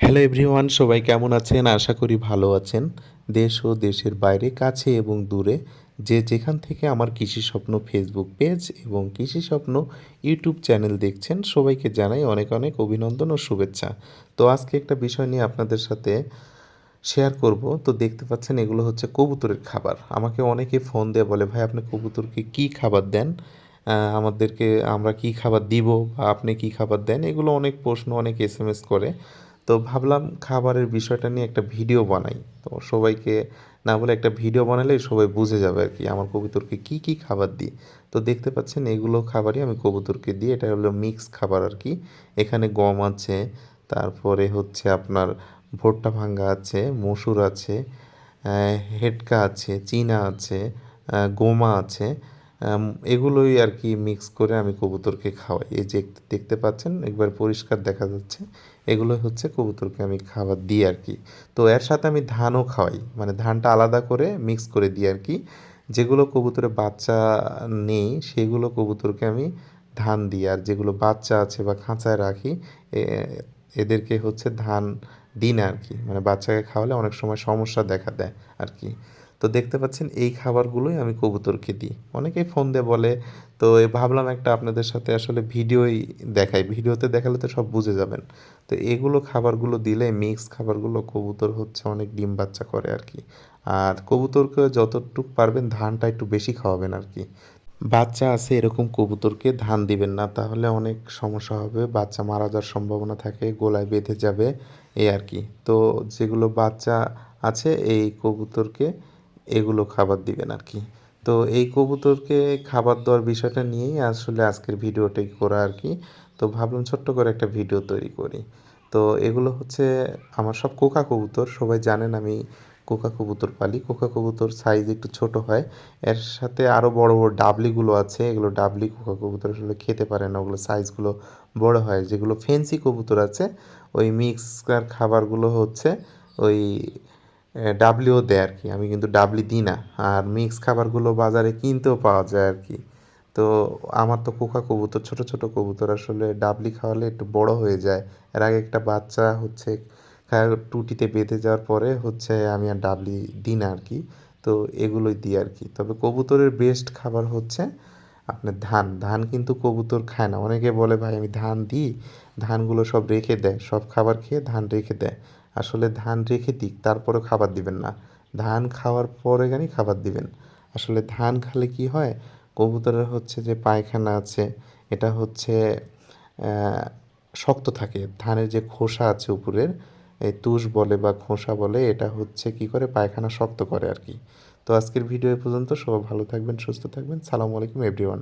Hello everyone সবাই কেমন আছেন? আশা করি ভালো আছেন। দেশ ও দেশের বাইরে, কাছে এবং দূরে যে যেখান থেকে আমার কৃষি স্বপ্ন ফেসবুক পেজ এবং কৃষি স্বপ্ন ইউটিউব চ্যানেল দেখছেন, সবাইকে জানাই অনেক অনেক অভিনন্দন ও শুভেচ্ছা। তো আজকে একটা বিষয় নিয়ে আপনাদের সাথে শেয়ার করব। তো দেখতে পাচ্ছেন এগুলো হচ্ছে কবুতরের খাবার। আমাকে অনেকে ফোন দিয়ে বলে, ভাই, আপনি কবুতরকে কী খাবার দেন? আমাদেরকে আমরা কি খাবার দিব বা আপনি কি খাবার দেন? এগুলো অনেক প্রশ্ন, অনেক এস এম এস করে। তো ভাবলাম খাবারের বিষয়টা নিয়ে একটা ভিডিও বানাই। তো সবাইকে না বলে একটা ভিডিও বানালে সবাই বুঝে যাবে আর কি, আমার কবুতরকে কি কি খাবার দিই। তো দেখতে পাচ্ছেন এগুলো খাবারই আমি কবুতরকে দিই, এটা হলো মিক্স খাবার আর কি। এখানে গম আছে, তারপরে হচ্ছে আপনার ভুট্টা ভাঙ্গা আছে, মসুর আছে হেডকা আছে, চীনা আছে গোমা আছে। এগুলোই আর কি মিক্স করে আমি কবুতরকে খাওয়াই। এই যে দেখতে পাচ্ছেন, একবার পরিষ্কার দেখা যাচ্ছে এগুলো হচ্ছে কবুতরকে আমি খাবার দিই আর কি। তো এর সাথে আমি ধানও খাওয়াই মানে ধানটা আলাদা করে মিক্স করে দিই আর কি। যেগুলো কবুতরের বাচ্চা নেই, সেগুলো কবুতরকে আমি ধান দিই। আর যেগুলো বাচ্চা আছে বা খাঁচায় রাখি এদেরকে হচ্ছে ধান দিন আর কি। মানে বাচ্চাকে খাওয়ালে অনেক সময় সমস্যা দেখা দেয় আর কি। তো দেখতে পাচ্ছেন এই খাবারগুলোই আমি কবুতরকে দিই। অনেকেই ফোন দিয়ে বলে, তো ভাবলাম একটা আপনাদের সাথে আসলে ভিডিওই দেখাই। ভিডিওতে দেখালে তো সব বুঝে যাবেন। তো এগুলো খাবারগুলো দিলে মিক্স খাবারগুলো কবুতর হচ্ছে অনেক ডিম বাচ্চা করে আর কি। আর কবুতরকে যতটুকু পারবেন ধানটা একটু বেশি খাওয়াবেন আর কি। বাচ্চা আছে এরকম কবুতরকে ধান দিবেন না, তাহলে অনেক সমস্যা হবে। বাচ্চা মারা যাওয়ার সম্ভাবনা থাকে, গোলায় বেঁধে যাবে, এই আর কি। তো যেগুলো বাচ্চা আছে, এই কবুতরকে এগুলো খাবার দিবেন আর কি। তো এই কবুতরকে খাবার দেওয়ার বিষয়টা নিয়েই আসলে আজকের ভিডিওটাই করা আর কি। তো ভাবলাম ছোট্ট করে একটা ভিডিও তৈরি করি। তো এগুলো হচ্ছে আমার সব কোকা কবুতর, সবাই জানেন আমি কোকা কবুতর পালি। কোকা কবুতর সাইজ একটু ছোট হয়। এর সাথে আরও বড় বড় ডাবলিগুলো আছে। এগুলো ডাবলি কোকা কবুতর আসলে খেতে পারে না। ওগুলো সাইজগুলো বড় হয়। যেগুলো ফেন্সি কবুতর আছে, ওই মিক্সকার খাবারগুলো হচ্ছে ওই ডাবলিও দেয় আর কি আমি কিন্তু ডাবলি দিই না। আর মিক্স খাবারগুলো বাজারে কিনতেও পাওয়া যায় আর কি তো আমার তো কোকা কবুতর, ছোট ছোট কবুতর। আসলে ডাবলি খাওয়ালে একটু বড় হয়ে যায়। এর আগে একটা বাচ্চা হচ্ছে টুটিতে বেঁধে যাওয়ার পরে হচ্ছে আমি আর ডাবলি দিই না আর কি তো এগুলোই দিই আর কি তবে কবুতরের বেস্ট খাবার হচ্ছে আপনার ধান। ধান কিন্তু কবুতর খায় না। অনেকে বলে, ভাই, আমি ধান দিই। ধানগুলো সব রেখে দেয়। সব খাবার খেয়ে ধান রেখে দেয়। আসলে ধান রেখে দিক তারপরে খাবার দিবেন না। ধান খাওয়ার পরে গানি খাবার দিবেন। আসলে ধান খালে কি হয়? কবুতরের হচ্ছে যে পায়খানা আছে, এটা হচ্ছে শক্ত থাকে। ধানের যে খোসা আছে উপরের, এই তুষ বলে বা খোসা বলে, এটা হচ্ছে কি করে? পায়খানা শক্ত করে আর কি। তো আজকের ভিডিও পর্যন্ত সবাই ভালো থাকবেন, সুস্থ থাকবেন। সালামু আলাইকুম এভরিওয়ান